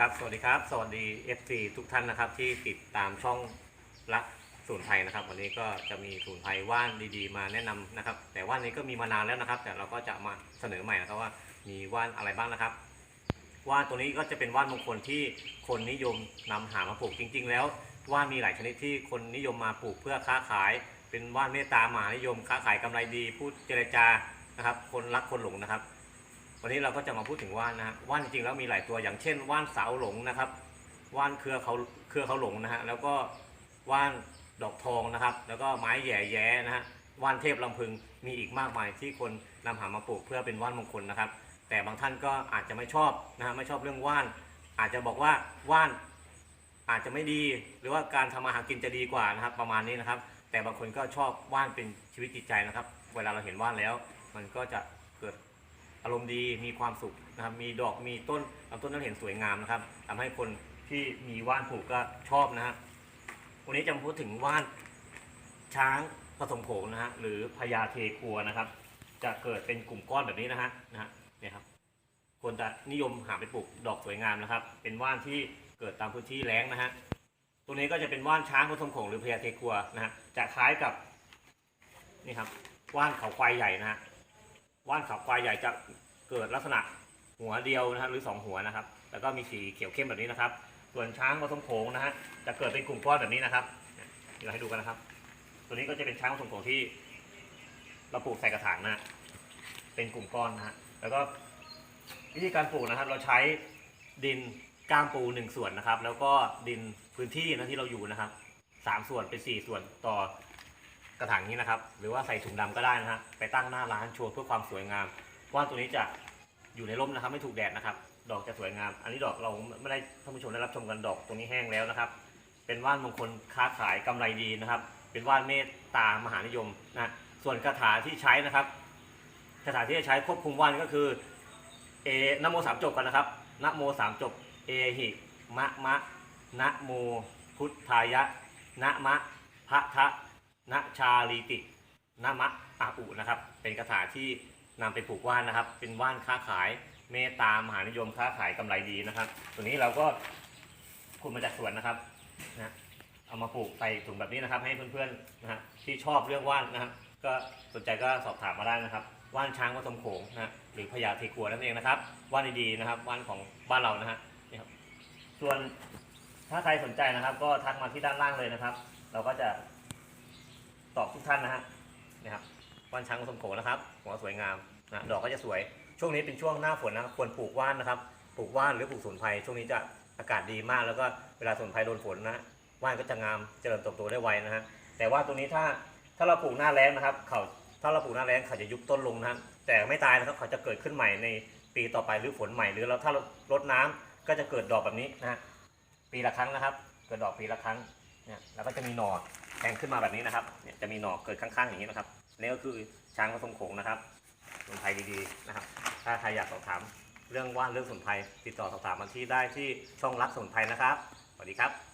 ครับ สวัสดีครับ สวัสดี FC ทุกท่านนะครับ ที่ติดตามช่องรักสูนไทยนะครับ วันนี้ก็จะมีสูนไทยว่านดีๆ มาแนะนำนะครับ แต่ว่านนี้ก็มีมานานแล้วนะครับ แต่เราก็จะมาเสนอใหม่นะครับว่ามีว่านอะไรบ้างนะครับ ว่านตัวนี้ก็จะเป็นว่านมงคลที่คนนิยมนำหามาปลูกจริง ๆ แล้ว ว่านมีหลายชนิดที่คนนิยมมาปลูกเพื่อค้าขาย เป็นว่านเมตตามหานิยมค้าขายกำไรดี พูดเจรจานะครับ คนรักคนหลงนะครับ วันนี้เราก็จะมาพูดถึงว่านนะว่านจริงๆแล้วมีหลายตัวอย่างเช่นว่านสาวหลงนะครับว่านเครือเขาเครือเขาหลงนะฮะแล้วก็ว่านดอกทองนะครับ แล้วก็ไม้แย่แย้นะฮะว่านเทพลำพึงมีอีกมากมายที่คนนำหามาปลูกเพื่อเป็นว่านมงคลนะครับ แต่บางท่านก็อาจจะไม่ชอบนะฮะไม่ชอบเรื่องว่าน อาจจะบอกว่าว่านอาจจะไม่ดีหรือว่าการทำมาหากินจะดีกว่านะครับ ประมาณนี้นะครับ แต่บางคนก็ชอบว่านเป็นชีวิตจิตใจนะครับ เวลาเราเห็นว่านแล้ว มันก็จะเกิด อารมณ์ดีมีความสุขนะครับมีดอกมีต้นลำต้นนั้นเห็นสวยงามนะครับทำให้คนที่มีว่านปลูกก็ชอบนะฮะวันนี้จะมาพูดถึงว่านช้างผสมโขงนะฮะหรือพญาเทคัวนะครับ จะเกิดเป็นกลุ่มก้อนแบบนี้นะฮะนะฮะเนี่ยครับคนจะนิยมหาไปปลูกดอกสวยงามนะครับ เป็นว่านที่เกิดตามพื้นที่แล้งนะฮะตัวนี้ก็จะเป็นว่านช้างผสมโขงหรือพญาเทคัวนะฮะจะคล้ายกับนี่ครับว่านเขาควายใหญ่นะฮะ ว่านเขาควายใหญ่จะเกิดลักษณะหัวเดียวนะครับหรือสองหัวนะครับ แล้วก็มีสีเขียวเข้มแบบนี้นะครับ ส่วนช้างผสมโขงนะฮะจะเกิดเป็นกลุ่มก้อนแบบนี้นะครับเดี๋ยวให้ดูกันนะครับ ตัวนี้ก็จะเป็นช้างผสมโขงที่เราปลูกใส่กระถางนะฮะเป็นกลุ่มก้อนนะฮะแล้วก็วิธีการปลูกนะครับ เราใช้ดินก้ามปูหนึ่งส่วนนะครับ แล้วก็ดินพื้นที่นะที่เราอยู่นะครับสามส่วนเป็นสี่ส่วนต่อ กระถางนี้นะครับ หรือว่าใส่ถุงดำก็ได้นะฮะไปตั้งหน้าร้านโชว์เพื่อความสวยงามว่านตัวนี้จะอยู่ในร่มนะครับ ไม่ถูกแดดนะครับ ดอกจะสวยงาม อันนี้ดอกเราไม่ได้ท่านผู้ชมได้รับชมกันดอกตรงนี้แห้งแล้วนะครับ เป็นว่านมงคลค้าขายกำไรดีนะครับ เป็นว่านเมตตามหานิยมนะส่วนคาถาที่ใช้นะครับคาถาที่จะใช้ควบคุมว่านก็คือเอนโมสามจบกันนะครับนะโมสามจบเอหิมะมะนะโมพุทธายะนะมะพะทะ ณชาลีตินมะอาอุนะครับ เป็นคาถาที่นำไปปลูกว่านนะครับ เป็นว่านค้าขายเมตตามหานิยมค้าขายกำไรดีนะครับ ตัวนี้เราก็ขุดมาจากสวนนะครับนะเอามาปลูกใส่ถุงแบบนี้นะครับ ให้เพื่อนๆนะฮะที่ชอบเรื่องว่านนะครับก็สนใจก็สอบถามมาได้นะครับ ว่านช้างผสมโขงนะฮะหรือพญาเทกัวนั่นเองนะครับ ว่านดีๆนะครับ ว่านของบ้านเรานะฮะนี่ครับส่วนถ้าใครสนใจนะครับ ก็ทักมาที่ด้านล่างเลยนะครับ เราก็จะ ตอบทุกท่านนะฮะนะครับว่านช้างผสมโขนะครับ หัวสวยงามนะดอกก็จะสวย ช่วงนี้เป็นช่วงหน้าฝนนะครับควรปลูกว่านนะครับ ปลูกว่านหรือปลูกสมุนไพรช่วงนี้จะอากาศดีมากแล้วก็เวลาสมุนไพรโดนฝนนะว่านก็จะงามเจริญเติบโตได้ไวนะฮะแต่ว่าตัวนี้ถ้าถ้าเราปลูกหน้าแล้งนะครับ เขาถ้าเราปลูกหน้าแล้งเขาจะยุบต้นลงนะฮะแต่ไม่ตายนะครับเขาจะเกิดขึ้นใหม่ในปีต่อไปหรือฝนใหม่หรือเราถ้าเราลดน้ำก็จะเกิดดอกแบบนี้นะฮะปีละครั้งนะครับ เกิดดอกปีละครั้งเนี่ยแล้วก็จะมีหน่อ แทงขึ้นมาแบบนี้นะครับเนี่ยจะมีหนอกเกิดข้างๆอย่างนี้นะครับนี่ก็คือช้างผสมโขงนะครับสมุนไพรดีๆนะครับ ถ้าใครอยากสอบถามเรื่องว่านเรื่องสมุนไพรติดต่อสอบถามมาที่ได้ที่ช่องรักสมุนไพรนะครับสวัสดีครับ